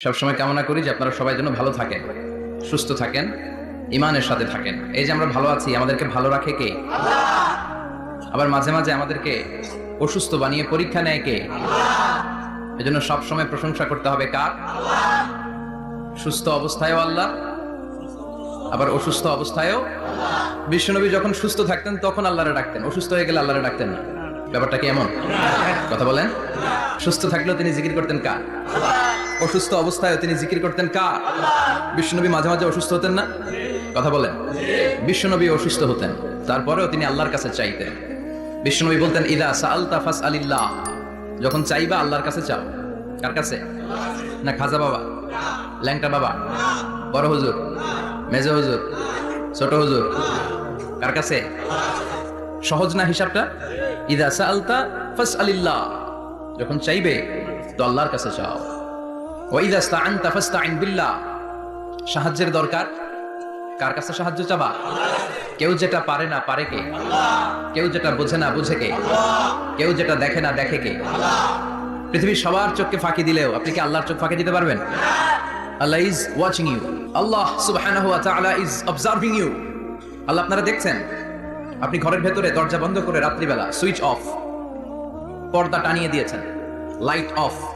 সবসময় কামনা করি যে আপনারা সবাই যেন ভালো থাকেন, সুস্থ থাকেন, ইমানের সাথে থাকেন। এই যে আমরা ভালো আছি, আমাদেরকে ভালো রাখে কে? আবার মাঝে মাঝে আমাদেরকে অসুস্থ বানিয়ে পরীক্ষা নেয় কে? এজন্য সবসময় প্রশংসা করতে হবে কার? সুস্থ অবস্থায়ও আল্লাহ, আবার অসুস্থ অবস্থায়ও বিশ্বনবী যখন সুস্থ থাকতেন, তখন আল্লাহরে ডাকতেন। অসুস্থ হয়ে গেলে আল্লাহরে ডাকতেন না। ব্যাপারটা কি এমন? কথা বলেন। সুস্থ থাকলেও তিনি জিকির করতেন কার? অসুস্থ অবস্থায় তিনি জিকির করতেন কার? বিশ্বনবী মাঝে মাঝে অসুস্থ হতেন না? কথা বলেন। বিশ্বনবী অসুস্থ হতেন তারপরেও তিনি আল্লাহর কাছে চাইতেন। বিশ্বনবী বলতেন ইদা সাল তাফাস আলিল্লাহ যখন চাইবা আল্লাহর কাছে চাও কার কাছে? না খাজা বাবা? ল্যাংটা বাবা? বড় হুজুর? মেজো হুজুর? ছোট হুজুর? কার কাছে? সহজ না হিসাবটা? ইদা সালতা ফাস আলিল্লাহ যখন চাইবে তো আল্লাহর কাছে চাও সাহায্যের দরকার? কার কাছে সাহায্য চাবা? কেউ যেটা পারে না পারে কে? কেউ যেটা বোঝে না বুঝে কে? কেউ যেটা দেখে না দেখে কে? পৃথিবীর সবার চোখকে ফাঁকি দিলেও আপনি কি আল্লাহর চোখ ফাঁকি দিতে পারবেন? আল্লাহ ইজ ওয়াচিং ইউ আল্লাহ সুবহানাহু ওয়া তাআলা ইজ অবজার্ভিং ইউ আল্লাহ আপনারা দেখছেন? আপনি ঘরের ভেতরে দরজা বন্ধ করে রাত্রিবেলা সুইচ অফ, পর্দা টানিয়ে দিয়েছেন, লাইট অফ।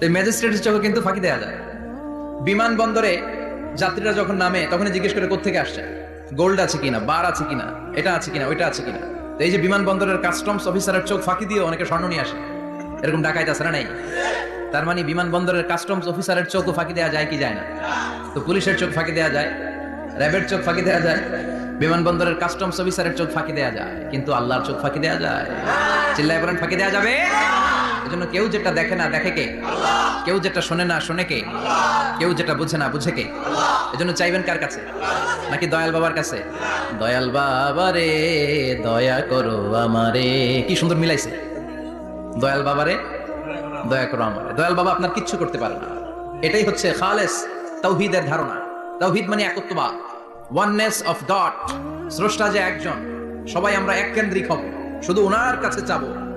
তো ম্যাজিস্ট্রেটের চোখে কিন্তু ফাঁকি দেওয়া যায়। বিমানবন্দরে যাত্রীরা যখন নামে তখন জিজ্ঞেস করে কোথেকে আসছে? গোল্ড আছে কিনা? বার আছে কিনা? এটা আছে কিনা? ওইটা আছে কিনা? এই যে বিমানবন্দরের কাস্টমস অফিসারের চোখ ফাঁকি দিয়ে অনেকে স্বর্ণ নিয়ে আসে। এরকম ডাকাইতে আছে না নাই? তার মানে বিমানবন্দরের কাস্টমস অফিসারের চোখও ফাঁকি দেওয়া যায় কি যায় না? তো পুলিশের চোখ ফাঁকি দেওয়া যায়, র্যাবের চোখ ফাঁকি দেওয়া যায়, বিমানবন্দরের কাস্টমস অফিসারের চোখ ফাঁকি দেওয়া যায়। কিন্তু আল্লাহর চোখ ফাঁকি দেওয়া যায়। চিল্লায় বলেন, ফাঁকি দেওয়া যাবে? এজন্য কেউ যেটা দেখে না, দেখে কে? কেউ যেটা শোনে না, শোনে কে? কেউ যেটা বুঝে না, বুঝে কে? এজন্য চাইবেন কার কাছে? নাকি দয়াল বাবার কাছে? দয়াল বাবা রে, দয়া করো আমারে। কি সুন্দর মিলাইছে। দয়াল বাবারে দয়া করো আমারে। দয়াল বাবা আপনার কিচ্ছু করতে পারে না। এটাই হচ্ছে খালেস তৌহিদের ধারণা। তৌহিদ মানে একত্ববাদ। ওয়াননেস অফ গড স্রষ্টা যে একজন, সবাই আমরা এক কেন্দ্রিক হব। শুধু ওনার কাছে চাবো।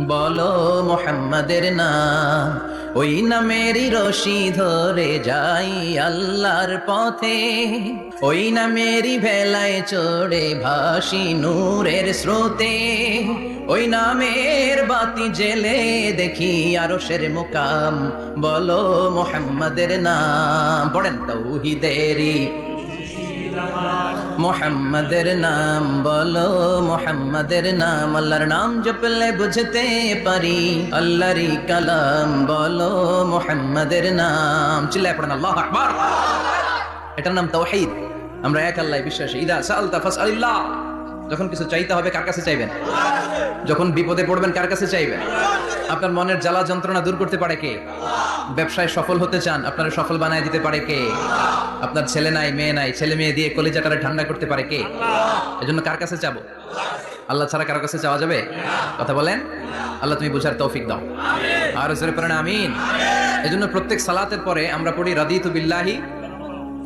বলো মোহাম্মদের নাম। ওই নামেরই রশি ধরে যাই আল্লাহর পথে। ওই নামেরই ভেলায় চড়ে ভাসি নূরের স্রোতে। ওই নামের বাতি জেলে দেখি আরশের মুকাম। বলো মোহাম্মদের নাম। পড়েন তৌহিদেরই মোহাম্মদের নাম বলো, মোহাম্মদের নাম আল্লাহর নাম জপলে বুঝতে পারি। আল্লাহরই কালাম বলো, মোহাম্মদের নাম। চিল্লায় পড়েন, আল্লাহ আকবার। এটার নাম তাওহীদ। আমরা এক আল্লাহ বিশ্বাসী। ইদা সালতা ফাসআলিল্লাহ। যখন কিছু চাইতে হবে, কার কাছে চাইবেন? যখন বিপদে পড়বেন, কার কাছে চাইবেন? আপনার মনের জ্বালা যন্ত্রণা দূর করতে পারে কে? ব্যবসায় সফল হতে চান আপনারা সফল বানায় দিতে পারে কে? আপনার ছেলে নাই মেয়ে নাই ছেলে মেয়ে দিয়ে কলিজাটারে ঠান্ডা করতে পারে কে? এজন্য কার কাছে চাবো আল্লাহ ছাড়া কারও কাছে চাওয়া যাবে? কথা বলেন? আল্লাহ তুমি বুঝার তৌফিক দাও। আর জোরে পড়েন আমিন। এজন্য প্রত্যেক সালাতের পরে আমরা পড়ি রাদিতু বিল্লাহি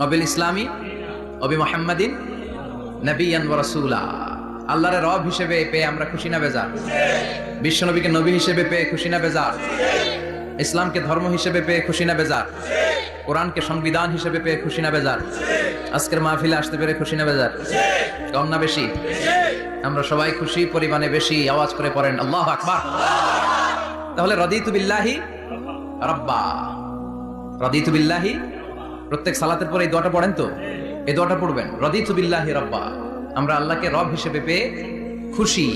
অবিল ইসলামী অবি মোহাম্মদিন নবিয়ান ওয়া রাসূলা। আল্লাহর রব হিসেবে পেয়ে আমরা খুশি না বেজার। বিশ্বনবীকে নবী হিসেবে পেয়ে খুশি না বেজার। ইসলামকে ধর্ম হিসেবে পেয়ে খুশি না বেজার। কোরআনকে সংবিধান হিসেবে পেয়ে খুশি না বেজার। আজকের মাহফিলে আসতে পেরে খুশি না বেজার। কম না বেশি? আমরা সবাই খুশি, পরিমাণে বেশি, আওয়াজ করে পড়েন। আল্লাহ আকবার। তাহলে রদিতু বিল্লাহি রাব্বা। রদিতু বিল্লাহি, প্রত্যেক সালাতের পরে এই দোয়াটা পড়েন তো? এই দোয়াটা পড়বেন। রদিতু বিল্লাহি রাব্বা। আমরা আল্লাহকে রব হিসেবে পেয়ে খুশি।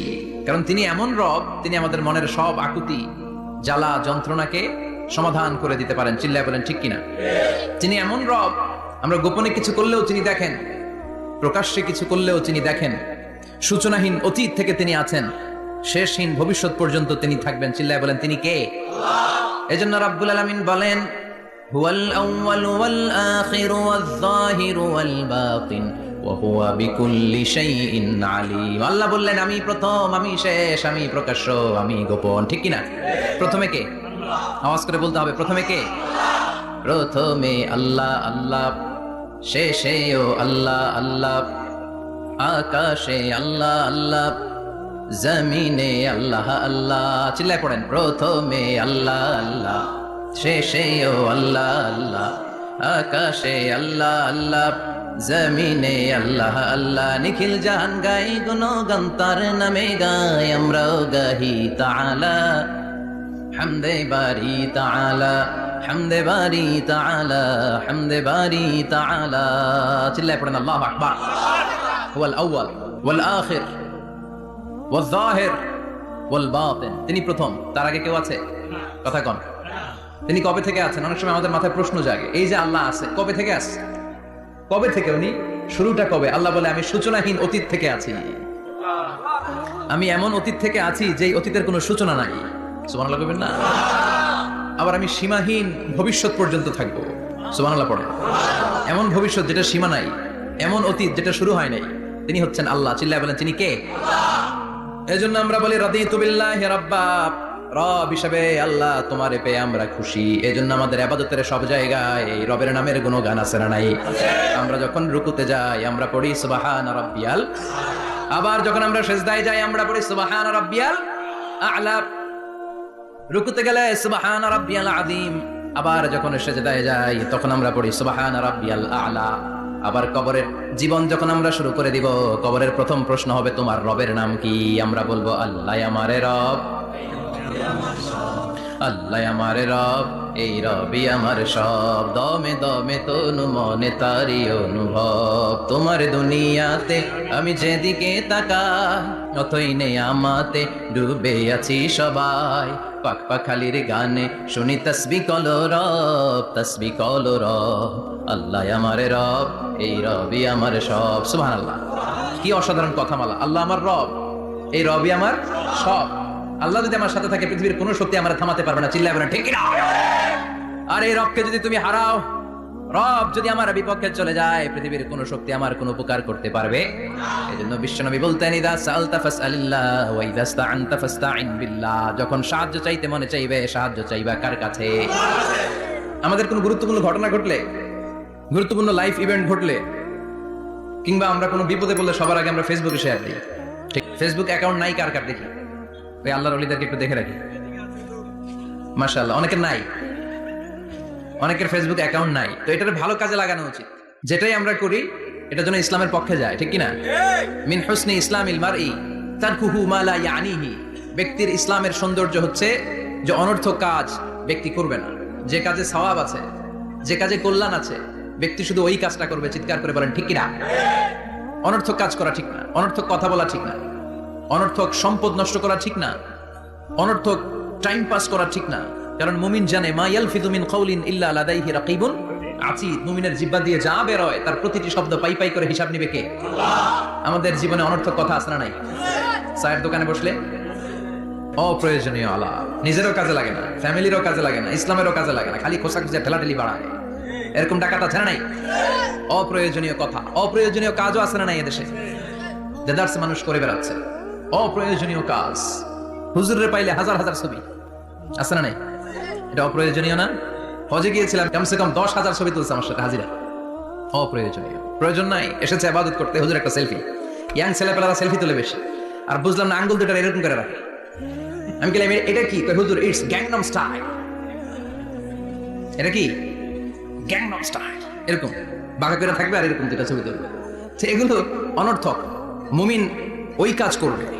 কারণ তিনি এমন রব, তিনি আমাদের মনের সব আকুতি। জ্বালা যন্ত্রণাকে সমাধান করে দিতে পারেন। চিল্লায় বলেন, ঠিক কিনা? তিনি এমন রব, আমরা গোপনে কিছু করলেও তিনি দেখেন, প্রকাশ্যে কিছু করলেও তিনি দেখেন, সূচনাহীন অতীত থেকে তিনি আছেন, শেষহীন ভবিষ্যৎ পর্যন্ত তিনি থাকবেন। চিল্লায় বলেন, তিনি কে? এজন্য রাব্বুল আলামিন বলেন, হুয়াল আউয়াল ওয়াল আখির ওয়াল বাতিন। আল্লাহ বললেন, আমি প্রথম, আমি শেষ, আমি প্রকাশ্য, আমি গোপন। ঠিক কি না প্রথমে কে? আওয়াজ করে বলতে হবে, প্রথমে কে? প্রথমে আল্লাহ আল্লাহ। শেষেও আল্লাহ আল্লাহ। আকাশে আল্লাহ আল্লাহ। জমিনে আল্লাহ আল্লাহ। চিল্লায় পড়েন, প্রথমে আল্লাহ আল্লাহ। শেষেও আল্লাহ আল্লাহ। আকাশে আল্লাহ আল্লাহ। জমিনে আল্লাহ আল্লাহ নিখিল জাহান গাই গুণ গন্তার নামে গাই। আমরাও গাহি তাআলা, হামদে বারি তাআলা, হামদে বারি তাআলা, হামদে বারি তাআলা। চিল্লায় পড়েন, আল্লাহু আকবার। হুয়াল আউয়াল ওয়াল আখির ওয়াল যাহির ওয়াল বাতিন। তিনি প্রথম। তার আগে কেউ আছে? কথা কন। তিনি কবে থেকে আছেন? অনেক সময় আমাদের মাথায় প্রশ্ন জাগে। এই যে আল্লাহ আছে, কবে থেকে আছে? কবে থেকে উনি? শুরুটা কবে? আল্লাহ বলে, আমি সূচনাহীন অতীত থেকে আছি। আমি এমন অতীত থেকে আছি যেই অতীতের কোনো সূচনা নাই। না? আবার আমি সীমাহীন ভবিষ্যৎ পর্যন্ত থাকব। সুবহানাল্লাহ পড়ে এমন ভবিষ্যৎ যেটা সীমা নাই, এমন অতীত যেটা শুরু হয় নাই, তিনি হচ্ছেন আল্লাহ। চিল্লায় বলেন, তিনি কে? এজন্য আমরা বলি, রাদিতু বিল্লাহি রাব্বা। রব হিসাবে আল্লাহ তোমারে পেয়ে আমরা খুশি। এজন্য আমাদের আবাদতের সব জায়গায় এই রবের নামের কোনো গান আছে না নাই? আমরা যখন রুকুতে যাই, আমরা পড়ি, সুবাহান রাব্বিয়াল। আবার যখন আমরা সেজদায় যাই, আমরা পড়ি, সুবাহান রাব্বিয়াল। আ'লা। রুকুতে গেলে, সুবাহান রাব্বিয়াল আদিম আবার যখন সেজদায় যাই, তখন আমরা পড়ি, সুবাহান রাব্বিয়াল আ'লা। আবার কবরের জীবন যখন আমরা শুরু করে দিব, কবরের প্রথম প্রশ্ন হবে, তোমার রবের নাম কি? আমরা বলব, আল্লাহ আমারে রব। আল্লাহ আমারে রব, এই রবি আমার সব। দমে দমে তনু মনে তারি অনুভব। তোমার দুনিয়াতে আমি যেদিকে তাকা অতই নেই আমাতে ডুবে আছি সবাই। পাক পাখালির গানে শুনি তসবি কল রব, তসবি কল রব। আল্লাহ আমারে রব, এই রবি আমার সব। সুবহান আল্লাহ কি অসাধারণ কথা মালা আল্লাহ আমার রব, এই রবি আমার সব। আল্লাহ যদি আমার সাথে থাকে, পৃথিবীর কোনো শক্তি আমার থামাতে পারবে না, চিল্লাবে না, ঠিক আর এই রবকে যদি তুমি হারাও, রব যদি আমার বিপক্ষে চলে যায়, পৃথিবীর কোনো শক্তি আমার কোনো উপকার করতে পারবে। এই জন্য বিশ্বনবী বলতেন, ইদা সালতা ফাসআলিল্লাহ ওয়া ইদা ইসতাআনতা ফাসতাইন বিল্লাহ। যখন সাহায্য চাইতে মনে চাইবে, সাহায্য চাইবা কার কাছে? আমাদের কোনো গুরুত্বপূর্ণ ঘটনা ঘটলে, গুরুত্বপূর্ণ লাইফ ইভেন্ট ঘটলে, কিংবা আমরা কোনো বিপদে পড়লে সবার আগে আমরা ফেসবুকে শেয়ার দিই। ঠিক ফেসবুক অ্যাকাউন্ট নাই কার কার দেখি? ওই আল্লাহর অলিদেরকে একটু দেখে রাখি। মাশাআল্লাহ, অনেকের নাই। অনেকের ফেসবুক অ্যাকাউন্ট নাই। তো এটার ভালো কাজে লাগানো উচিত। যেটাই আমরা করি এটা যেন ইসলামের পক্ষে যায়, ঠিক কি না মিন হুসনি ইসলাম ইলমারই তারকুহু মা লা ইয়ানিহি। ব্যক্তির ইসলামের সৌন্দর্য হচ্ছে যে অনর্থক কাজ ব্যক্তি করবে না। যে কাজে সওয়াব আছে, যে কাজে কল্যাণ আছে, ব্যক্তি শুধু ওই কাজটা করবে, চিৎকার করে বলেন, ঠিক কি না অনর্থক কাজ করা ঠিক না। অনর্থক কথা বলা ঠিক না। অনর্থক সম্পদ নষ্ট করা ঠিক না। অনর্থক টাইম পাস করা ঠিক না। কারণ মুমিন জানে, মা ইয়ালফিদু মিন কাউলিন ইল্লা লাদাইহি রাকিবুন আতিদ। মুমিনের জিহ্বা দিয়ে যা বের হয়, তার প্রতিটি শব্দ পাই পাই করে হিসাব নিবে কে? আমাদের জীবনে অনর্থক কথা আছে না নাই? চায়ের দোকানে বসলে, অপ্রয়োজনীয় আলাপ। নিজেরও কাজে লাগে না, ফ্যামিলিরও কাজে লাগে না, ইসলামেরও কাজে লাগে না, খালি খোসা খুঁজে ঠেলাঠেলি বাড়ায়। এরকম ডাকাত আছে না নাই? অপ্রয়োজনীয় কথা, অপ্রয়োজনীয় কাজও আছে না নাই এদেশে? দেদার্সে মানুষ করে বেড়াচ্ছে। অপ্রয়োজনীয় কাজ। হুজুরে পাইলে হাজার হাজার ছবি। আছে না নাই? এটা অপ্রয়োজনীয় না? হজে গিয়েছিলাম, কমসে কম দশ হাজার ছবি তুলছে আমার সাথে, হাজিরা। অপ্রয়োজনীয়। প্রয়োজন নাই, এসেছে আবাদত করতে, হুজুর একটা সেলফি ইয়াং ছেলেপেলারা সেলফি তুলে বেশি। আর বুঝলাম না আঙ্গুল দুটা এরকম করে রাখে। আমি গেলাম এটা কি? হুজুর ইটস গ্যাংনম স্টাইল এটা কি? গ্যাংনম স্টাইল এরকম। বাঁকা করে থাকবে আর এরকম দুটা ছবি তুলবে। এগুলো অনর্থক। মুমিন ওই কাজ করবে।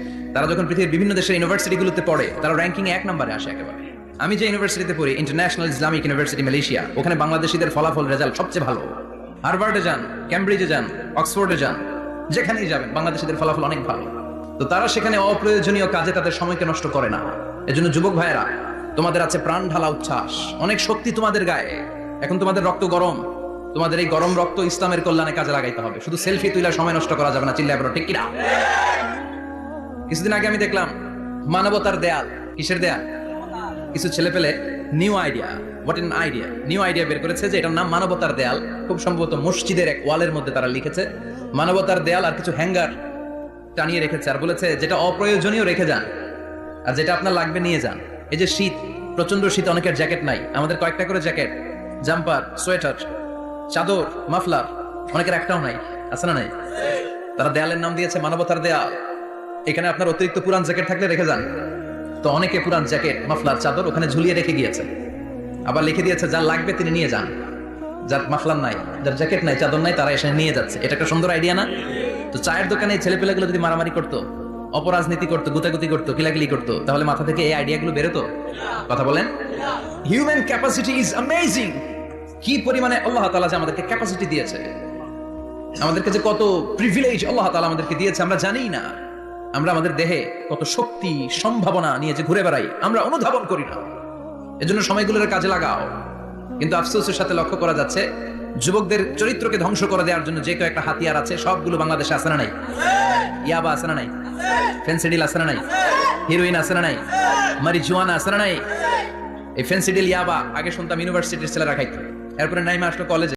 তারা যখন পৃথিবীর বিভিন্ন দেশের ইউনিভার্সিটিগুলোতে পড়ে, তারা র্যাঙ্কিং এক নম্বরে আসে একেবারে। আমি যে ইউনিভার্সিটিতে পড়ি ইন্টারন্যাশনাল ইসলামিক ইউনিভার্সিটি মালয়েশিয়া ওখানে বাংলাদেশিদের ফলাফল রেজাল্ট সবচেয়ে ভালো। হার্ভার্ডে যান ক্যামব্রিজে যান অক্সফোর্ডে যান, যেখানেই যাবেন, বাংলাদেশিদের ফলাফল অনেক ভালো। তো তারা সেখানে অপ্রয়োজনীয় কাজে তাদের সময়কে নষ্ট করে না। এজন্য যুবক ভাইয়েরা, তোমাদের আছে প্রাণ ঢালা উচ্ছ্বাস, অনেক শক্তি তোমাদের গায়ে। এখন তোমাদের রক্ত গরম, তোমাদের এই গরম রক্ত ইসলামের কল্যাণে কাজে লাগাইতে হবে। শুধু সেলফি তুইলা সময় নষ্ট করা যাবে না চিল্লা করো ঠিক কিনা? কিছুদিন আগে আমি দেখলাম মানবতার দেয়াল। কিসের দেয়াল? কিছু ছেলে পেলে new idea what an idea new idea বের করেছে যে এটার নাম মানবতার দেয়াল। খুব সম্ভবত মসজিদের এক ওয়ালের মধ্যে তারা লিখেছে, মানবতার দেয়াল আর কিছু হ্যাঙ্গার টানিয়ে রেখেছে আর বলেছে যেটা অপ্রয়োজনীয় রেখে যান আর যেটা আপনার লাগবে নিয়ে যান। এই যে শীত প্রচণ্ড শীত, অনেকের জ্যাকেট নাই। আমাদের কয়েকটা করে জ্যাকেট, জাম্পার, সোয়েটার, চাদর, মাফলার, অনেকের একটাও নাই, আছে না নাই? তারা দেয়ালের নাম দিয়েছে মানবতার দেয়াল। এখানে আপনার অতিরিক্ত পুরান জ্যাকেট থাকলে রেখে যান। তো অনেকে পুরান জ্যাকেট, মাফলার, চাদর ওখানে ঝুলিয়ে রেখে গিয়েছে আবার লিখে দিয়েছে যার লাগবে তিনি নিয়ে যান। যার মাফলার নাই, যার জ্যাকেট নাই, চাদর নাই, তারা এসে নিয়ে যাচ্ছে। এটা একটা সুন্দর আইডিয়া না? তো চায়ের দোকানে ছেলে পেলেগুলো যদি মারামারি করতো, অপরাজনীতি করতো, গুতাগুতি করতো, কিলাকিলি করতো, তাহলে মাথা থেকে এই আইডিয়াগুলো বেরোতো? কথা বলেন। হিউম্যান ক্যাপাসিটি ইজ অ্যামেজিং কি পরিমাণে আল্লাহ তাআলা যে আমাদেরকে ক্যাপাসিটি দিয়েছে। আমাদেরকে যে কত প্রিভিলেজ আল্লাহ তাআলা আমাদেরকে দিয়েছে, আমরা জানিই না। আমরা আমাদের দেহে কত শক্তি, সম্ভাবনা নিয়ে যে ঘুরে বেড়াই, আমরা অনুধাবন করি না। এজন্য সময়গুলোর কাজে লাগাও। কিন্তু আফসোসের সাথে লক্ষ্য করা যাচ্ছে, যুবকদের চরিত্রকে ধ্বংস করে দেওয়ার জন্য যে কয়েকটা হাতিয়ার আছে, সবগুলো বাংলাদেশে আছে না নাই? ইয়াবা আছে না নাই? ফেন্সিডিল আছে না নাই? হিরোইন আছে না নাই? মারিজুয়ানা আছে না নাই? এই ফেন্সিডিল, ইয়াবা, আগে শুনতাম ইউনিভার্সিটির ছেলেরা খাইতো। এরপরে নাইমা আসলো কলেজে